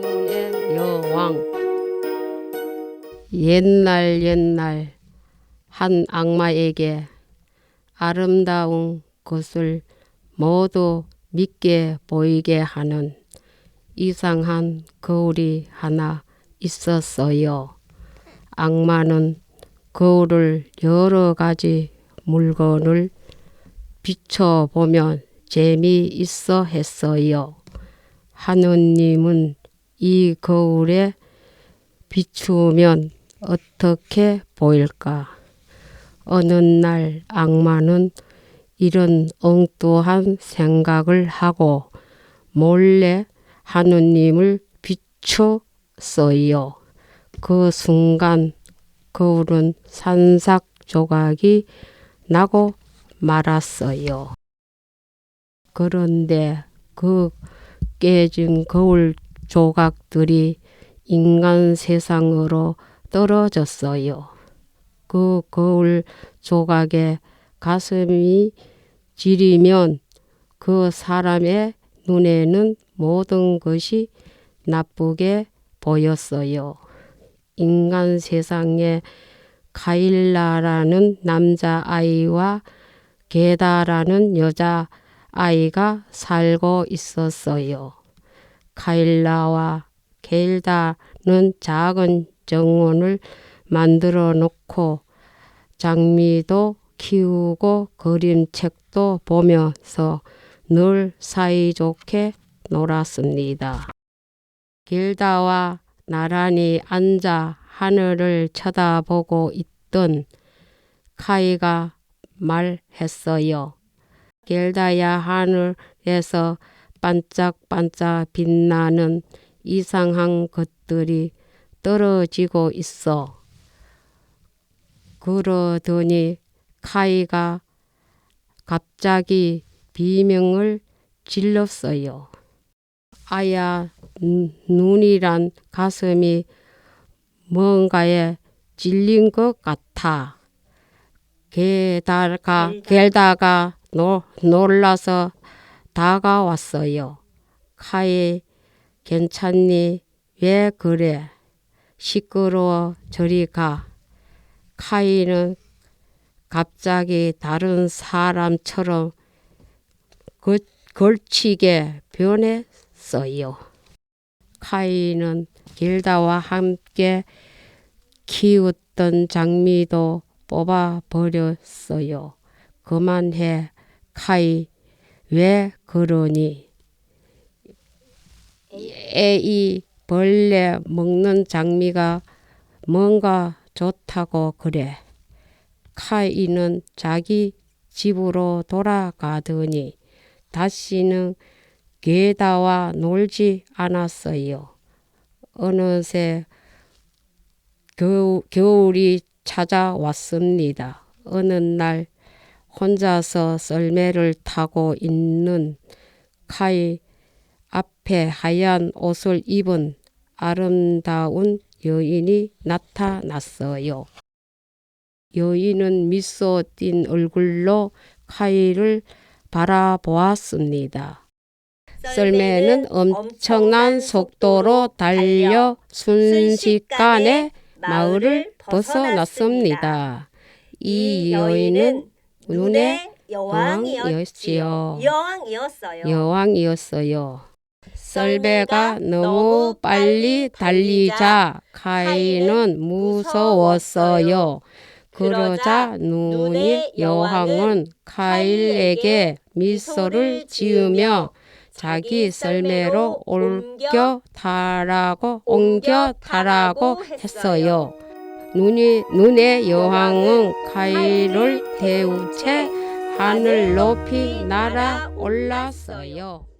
눈의 여왕 옛날 옛날 한 악마에게 아름다운 것을 모두 믿게 보이게 하는 이상한 거울이 하나 있었어요. 악마는 거울을 여러 가지 물건을 비춰보면 재미있어 했어요. 하느님은 이 거울에 비추면 어떻게 보일까? 어느 날 악마는 이런 엉뚱한 생각을 하고 몰래 하느님을 비추었어요. 그 순간 거울은 산삭 조각이 나고 말았어요. 그런데 그 깨진 거울 조각들이 인간 세상으로 떨어졌어요. 그 거울 조각에 가슴이 지리면 그 사람의 눈에는 모든 것이 나쁘게 보였어요. 인간 세상에 카일라라는 남자아이와 게다라는 여자아이가 살고 있었어요. 카일라와 겔다는 작은 정원을 만들어 놓고 장미도 키우고 그림책도 보면서 늘 사이좋게 놀았습니다. 길다와 나란히 앉아 하늘을 쳐다보고 있던 카이가 말했어요. 길다야 하늘에서 반짝반짝 빛나는 이상한 것들이 떨어지고 있어. 그러더니 카이가 갑자기 비명을 질렀어요. 아야, 눈- 눈이란 가슴이 뭔가에 찔린 것 같아. 게다가, 게다가 노, 놀라서 다가왔어요. 카이, 괜찮니? 왜 그래? 시끄러워 저리 가. 카이는 갑자기 다른 사람처럼 거, 걸치게 변했어요. 카이는 길다와 함께 키웠던 장미도 뽑아버렸어요. 그만해, 카이. 왜 그러니? 애이 벌레 먹는 장미가 뭔가 좋다고 그래. 카이는 자기 집으로 돌아가더니 다시는 게다와 놀지 않았어요. 어느새 겨우, 겨울이 찾아왔습니다. 어느 날 혼자서 썰매를 타고 있는 카이 앞에 하얀 옷을 입은 아름다운 여인이 나타났어요. 여인은 미소 띈 얼굴로 카이를 바라보았습니다. 썰매는 엄청난 속도로 달려 순식간에 마을을 벗어났습니다. 이 여인은 눈의 여왕이었지요. 여왕이었어요. 여왕이었어요. 썰배가 너무 빨리 달리자 카이는 무서웠어요. 그러자 눈이 여왕은 카일에게 미소를 지으며 자기 썰매로 옮겨 타라고 옮겨 타라고 했어요. 눈이 눈의 여왕은 카일을 태운 채 하늘 높이 날아 올랐어요.